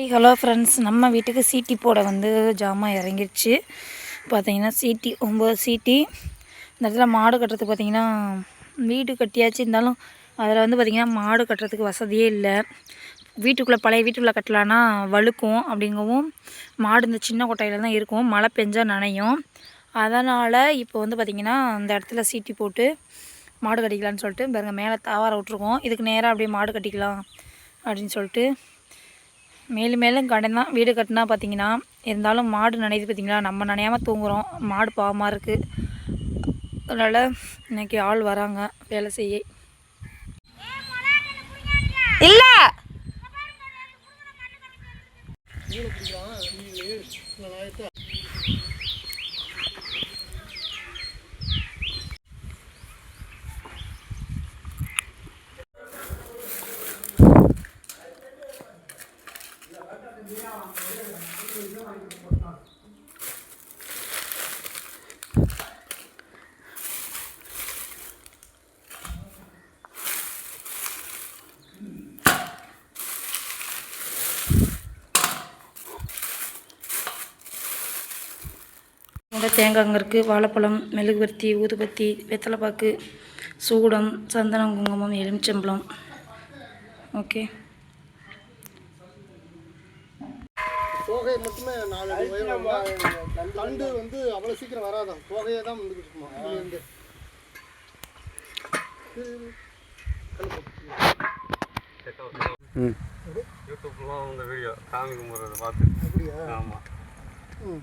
ஏய் hello friends நம்ம வீட்டுக்கு சீட்டி போட வந்து ஜாமான் இறங்கிருச்சு. பார்த்தீங்கன்னா சீட்டி ஒம்பது சீட்டி இந்த இடத்துல மாடு கட்டுறதுக்கு பார்த்தீங்கன்னா வீடு கட்டியாச்சு. இருந்தாலும் அதில் வந்து பார்த்திங்கன்னா மாடு கட்டுறதுக்கு வசதியே இல்லை. வீட்டுக்குள்ளே பழைய வீட்டுக்குள்ளே கட்டலான்னா வழுக்கும் அப்படிங்கவும் மாடு இந்த சின்ன கொட்டையில் தான் இருக்கும். மழை பெஞ்சால் நனையும். அதனால் இப்போ வந்து பார்த்திங்கன்னா இந்த இடத்துல சீட்டி போட்டு மாடு கட்டிக்கலான்னு சொல்லிட்டு பாருங்க மேலே தாவார விட்ருக்கோம் இதுக்கு நேராக அப்படியே மாடு கட்டிக்கலாம் அப்படின்னு சொல்லிட்டு மேலும் மேலும் கடன் தான் வீடு கட்டினா பார்த்தீங்கன்னா இருந்தாலும் மாடு நனையுது பார்த்தீங்களா நம்ம நனையாமல் தூங்குறோம். மாடு பாவமாக இருக்குது அதனால் இன்னைக்கு ஆள் வராங்க. வேலை செய்ய. இல்லை இந்த தேங்காய் இருக்குது வாழைப்பழம் மெழுகுவர்த்தி ஊதுபத்தி வெத்தலைப்பாக்கு சூடம் சந்தனம் குங்குமம் எலுமிச்சம்பழம். ஓகே தோகை மட்டுமே நாலு அடி உயரம். தண்டு வந்து அவ்வளோ சீக்கிரம் வராதான் தோகையே தான் வந்துக்கிட்டு இருக்குமா இதுலேருந்து யூடியூப்லாம் உங்க வீடியோ சாமி கும்பிட்றத பார்த்து. அப்படியா? ஆமாம் ம்.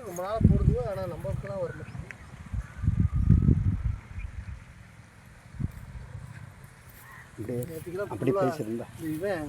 ரொம்ப நாள் போடுது ஆனால் நம்மளுக்குலாம் வரல அப்படி பேசியிருந்தா இவன்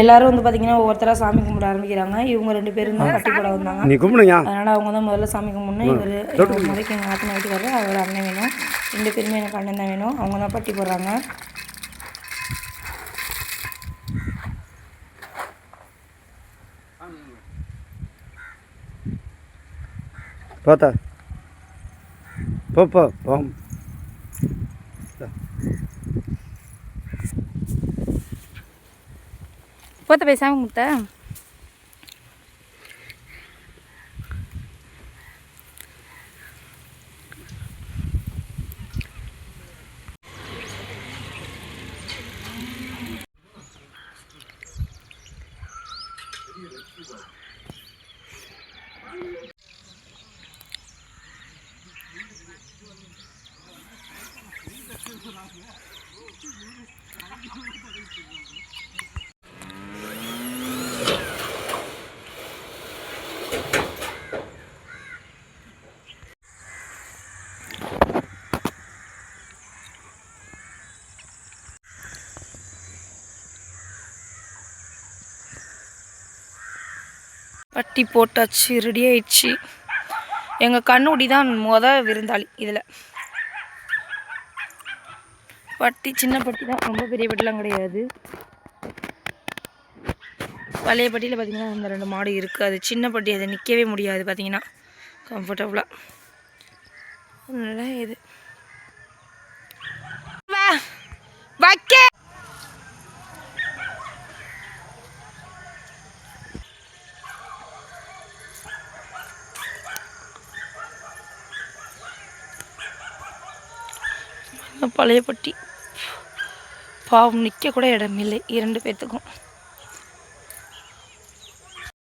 எல்லாரும் வந்து பார்த்தீங்கன்னா ஒவ்வொருத்தராக சாமி கும்பிட ஆரம்பிக்கிறாங்க. இவங்க ரெண்டு பேரும் தான் கட்டி போட வந்தாங்க. நீ கும்பிடுங்க அதனால் அவங்க தான் முதல்ல சாமி கும்பிடணும். இவர் முதல்ல எங்கள் ஆத்தின வீட்டுக்காரரு அவர் அண்ணன் வேணும். ரெண்டு பேருமே எனக்கு அண்ணன் தான் வேணும். அவங்க தான் பட்டி போடுறாங்க. போத்தா. போ போ. போ போத்த போய் சாமி கும்பிட்ட பட்டி போட்டாச்சு ரெடி ஆயிடுச்சு. எங்கள் கண்ணுடி தான் மொத விருந்தாளி இதில். பட்டி சின்ன பட்டி தான் ரொம்ப பெரிய பட்டிலாம் கிடையாது. பழைய பட்டியில் பார்த்திங்கன்னா அந்த ரெண்டு மாடு இருக்குது. அது சின்ன பட்டி அது நிற்கவே முடியாது பார்த்திங்கன்னா கம்ஃபர்டபுளாக நல்லா இது. பழைய பட்டி. பாவம் நிற்க கூட இடமில்லை. இரண்டு பேர்த்துக்கும்.